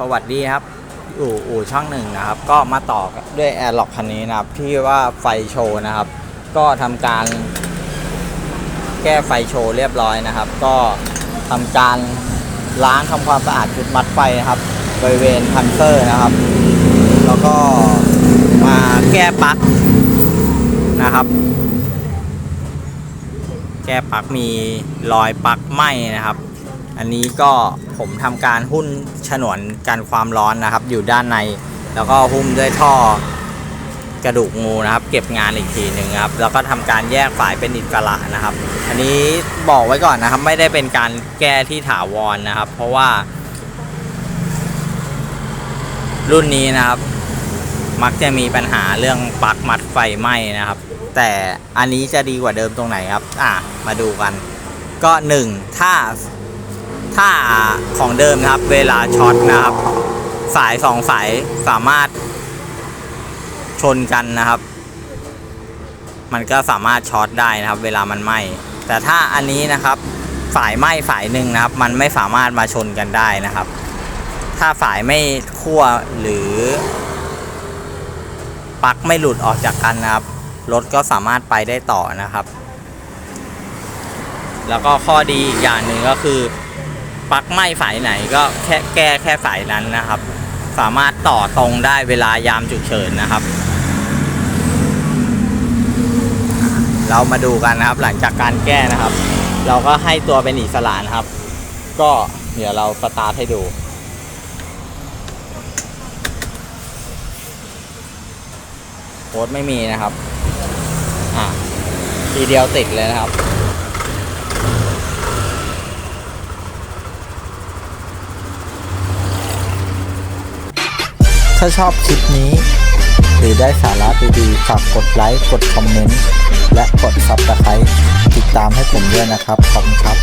สวัสดีครับอู่อู่ช่างหนึ่งนะครับ ก็มาต่อด้วยแอร์ล็อกคันนี้นะครับ ที่ว่าไฟโชว์นะครับ ก็ทำการแก้ไฟโชว์เรียบร้อยนะครับ ก็ทำการล้างทำความสะอาดจุดมัดไฟนะครับบริเวณพันเซอร์นะครับ แล้วก็มาแก้ปลั๊กนะครับ แก้ปลั๊กมีรอยปลั๊กไหม้นะครับ อันนี้ก็ผมทำการหุ้นฉนวนกันความร้อนนะครับ อยู่ด้านใน แล้วก็หุ้มด้วยท่อกระดูกงูนะครับ เก็บงานอีกทีหนึ่งครับ แล้วก็ทำการแยกฝายเป็นอิสระนะครับ อันนี้บอกไว้ก่อนนะครับ ไม่ได้เป็นการแก้ที่ถาวรนะครับ เพราะว่า รุ่นนี้นะครับ มักจะมีปัญหาเรื่องปลั๊กมัดไฟไหม้นะครับ แต่อันนี้จะดีกว่าเดิมตรงไหนครับ อะมาดูกัน ก็หนึ่งถ้า ถ้าของเดิมนะครับ เวลาช็อตนะครับ สายสองสายสามารถชนกันนะครับ มันก็สามารถช็อตได้นะครับ เวลามันไหม้แต่ถ้าอันนี้นะครับสายไหม้สายหนึ่งนะครับ มันไม่สามารถมาชนกันได้นะครับ ถ้าสายไม่คั่วหรือปลั๊กไม่หลุดออกจากกันนะครับรถก็สามารถไปได้ต่อนะครับ แล้วก็ข้อดีอีกอย่างหนึ่งก็คือ ลั๊กไหม้สายไหนก็แค่แก้แค่สายนั้นนะครับ สามารถต่อตรงได้เวลายามฉุกเฉินนะครับ เรามาดูกันนะครับ หลังจากการแก้นะครับ เราก็ให้ตัวเป็นอิสระนะครับ ก็เดี๋ยวเราสตาร์ทให้ดูโค้ดไม่มีนะครับ อะทีเดียวติดเลยนะครับ ถ้าชอบคลิปนี้ หรือได้สาระดีๆฝากกดไลค์ กดคอมเมนต์ และกด Subscribe ติดตามให้ผมด้วยนะครับ ขอบคุณครับ